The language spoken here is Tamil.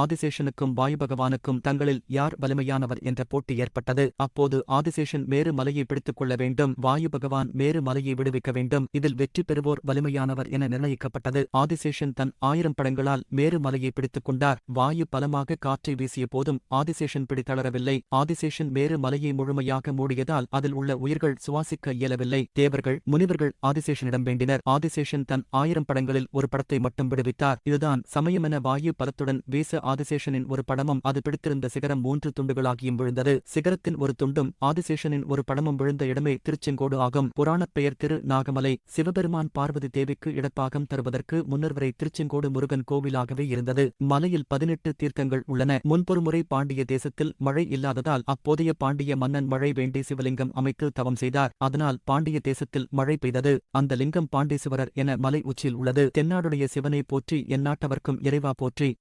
ஆதிசேஷனுக்கும் வாயு பகவானுக்கும் தங்களில் யார் வலிமையானவர் என்ற போட்டி ஏற்பட்டது. அப்போது ஆதிசேஷன் மேரு மலையை பிடித்துக் கொள்ள வேண்டும். வாயு பகவான் மேரு மலையை விடுவிக்க வேண்டும். இதில் வெற்றி பெறுவோர் வலிமையானவர் என நிர்ணயிக்கப்பட்டது. ஆதிசேஷன் தன் ஆயிரம் படங்களால் மேரு மலையை பிடித்துக் கொண்டார். வாயு பலமாக காற்றை வீசிய போதும் ஆதிசேஷன் பிடித்தளரவில்லை. ஆதிசேஷன் மேறு மலையை முழுமையாக மூடியதால் அதில் உள்ள உயிர்கள் சுவாசிக்க இயலவில்லை. தேவர்கள் முனிவர்கள் ஆதிசேஷனிடம் வேண்டினர். ஆதிசேஷன் தன் ஆயிரம் படங்களில் ஒரு படத்தை மட்டும் விடுவித்தார். இதுதான் சமயமென வாயு பலத்துடன் வீச ஆதிசேஷனின் ஒரு படமும் அது பிடித்திருந்த சிகரம் மூன்று துண்டுகளாகியும் விழுந்தது. சிகரத்தின் ஒரு துண்டும் ஆதிசேஷனின் ஒரு படமும் விழுந்த இடமே திருச்செங்கோடு ஆகும். புராணப் பெயர் திரு நாகமலை. சிவபெருமான் பார்வதி தேவிக்கு இடப்பாகம் தருவதற்கு முன்னர் வரை திருச்செங்கோடு முருகன் கோவிலாகவே இருந்தது. மலையில் பதினெட்டு தீர்த்தங்கள் உள்ளன. முன்பொருமுறை பாண்டிய தேசத்தில் மழை இல்லாததால் அப்போதைய பாண்டிய மன்னன் மழை வேண்டி சிவலிங்கம் அமைத்து தவம் செய்தார். அதனால் பாண்டிய தேசத்தில் மழை பெய்தது. அந்த லிங்கம் பாண்டேசுவரர் என மலை உச்சியில் உள்ளது. தென்னாடுடைய சிவனை போற்றி எந்நாட்டவர்க்கும் இறைவா போற்றி